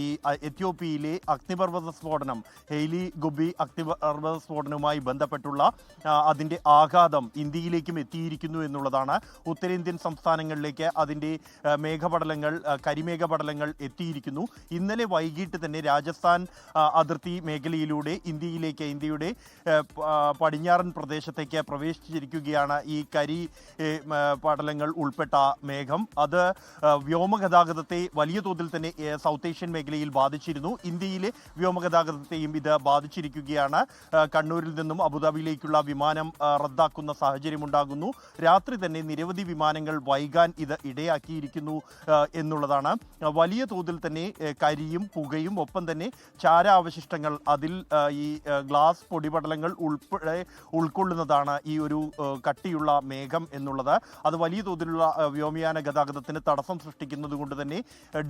ഈ എത്യോപ്യയിലെ അഗ്നിപർവത സ്ഫോടനം ഹെയ്ലി ഗുബി അഗ്നിപർവത സ്ഫോടനവുമായി ബന്ധപ്പെട്ടുള്ള അതിന്റെ ആഘാതം ഇന്ത്യയിലേക്കും എത്തിയിരിക്കുന്നു എന്നുള്ളതാണ് ഉത്തരേന്ത്യൻ സംസ്ഥാനങ്ങളിലേക്ക് അതിന്റെ മേഘപടലങ്ങൾ കരിമേഘപടലങ്ങൾ എത്തിയിരിക്കുന്നു. ഇന്നലെ വൈകിട്ട് തന്നെ രാജസ്ഥാൻ അതിർത്തി മേഖലയിലൂടെ ഇന്ത്യയിലേക്ക് ഇന്ത്യയുടെ പടിഞ്ഞാറൻ പ്രദേശത്തേക്ക് പ്രവേശിച്ചിരിക്കുകയാണ് ഈ കരി പടലങ്ങൾ ഉൾപ്പെട്ട മേഘം. അത് വ്യോമഗതാഗതത്തെ വലിയ തോതിൽ തന്നെ സൗത്ത് ഏഷ്യൻ മേഖലയിൽ ബാധിച്ചിരുന്നു. ഇന്ത്യയിലെ വ്യോമഗതാഗതത്തെയും ഇത് ബാധിച്ചിരിക്കുകയാണ്. കണ്ണൂരിൽ നിന്നും അബുദാബിയിലേക്കുള്ള വിമാനം റദ്ദാക്കുന്ന സാഹചര്യമുണ്ടാകുന്നു. രാത്രി തന്നെ നിരവധി വിമാനങ്ങൾ വൈകാൻ ഇത് ഇടയാക്കിയിരിക്കുന്നു എന്നുള്ളതാണ്. വലിയ തോതിൽ തന്നെ കരിയും പുകയും ഒപ്പം തന്നെ ചാരാവശിഷ്ടങ്ങൾ അതിൽ ഈ ഗ്ലാസ് പൊടിപടലങ്ങൾ ഉൾപ്പെടെ ഉൾക്കൊള്ളുന്നതാണ് ഈ ഒരു കട്ടിയുള്ള മേഘം എന്നുള്ളത്. അത് വലിയ തോതിലുള്ള വ്യോമയാന ഗതാഗതത്തിന് തടസ്സം സൃഷ്ടിക്കുന്നത് കൊണ്ട് തന്നെ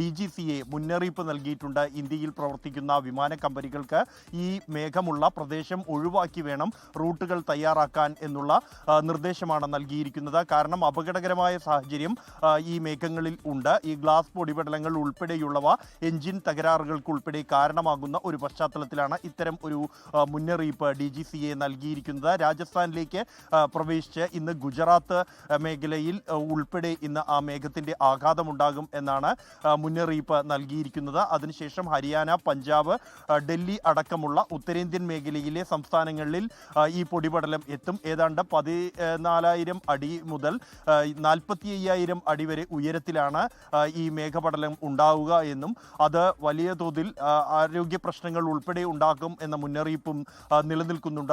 ഡി ജി സി എ മുന്നറിയിപ്പ് നൽകിയിട്ടുണ്ട്. ഇന്ത്യയിൽ പ്രവർത്തിക്കുന്ന വിമാന കമ്പനികൾക്ക് ഈ മേഘമുള്ള പ്രദേശം ഒഴിവാക്കി വേണം റൂട്ടുകൾ തയ്യാറാക്കാൻ എന്നുള്ള നിർദ്ദേശമാണ് നൽകിയിരിക്കുന്നത്. കാരണം അപകടകരമായ സാഹചര്യം ഈ മേഘങ്ങളിൽ ഉണ്ട്. ഈ ഗ്ലാസ് പൊടിപടലങ്ങൾ ഉൾപ്പെടെയുള്ളവ എഞ്ചിൻ തകരാറുകൾക്ക് ഉൾപ്പെടെ കാരണമാകുന്ന ഒരു പശ്ചാത്തലത്തിലാണ് ഇത്തരം ഒരു മുന്നറിയിപ്പ് ഡി ജി സി എ നൽകിയിരിക്കുന്നത്. രാജസ്ഥാനിലേക്ക് പ്രവേശിച്ച് ഇന്ന് ഗുജറാത്ത് മേഖലയിൽ ഉൾപ്പെടെ ഇന്ന് ആ മേഘത്തിന്റെ ആഘാതമുണ്ടാകും എന്നാണ് മുന്നറിയിപ്പ് നൽകിയിരിക്കുന്നത്. അതിനുശേഷം ഹരിയാന പഞ്ചാബ് ഡൽഹി അടക്കമുള്ള ഉത്തരേന്ത്യൻ മേഖലയിലെ സംസ്ഥാനങ്ങളിൽ ഈ പൊടിപടലം എത്തും. ഏതാണ്ട് പതിനാലായിരം അടി മുതൽ നാൽപ്പത്തി അയ്യായിരം അടി വരെ ഉയരത്തിലാണ് ഈ മേഘപടലം ഉണ്ടാവുക എന്നും അത് വലിയ തോതിൽ ആരോഗ്യ പ്രശ്നങ്ങൾ ഉൾപ്പെടെ ഉണ്ടാക്കും എന്ന മുന്നറിയിപ്പും നിലനിൽക്കുന്നുണ്ട്.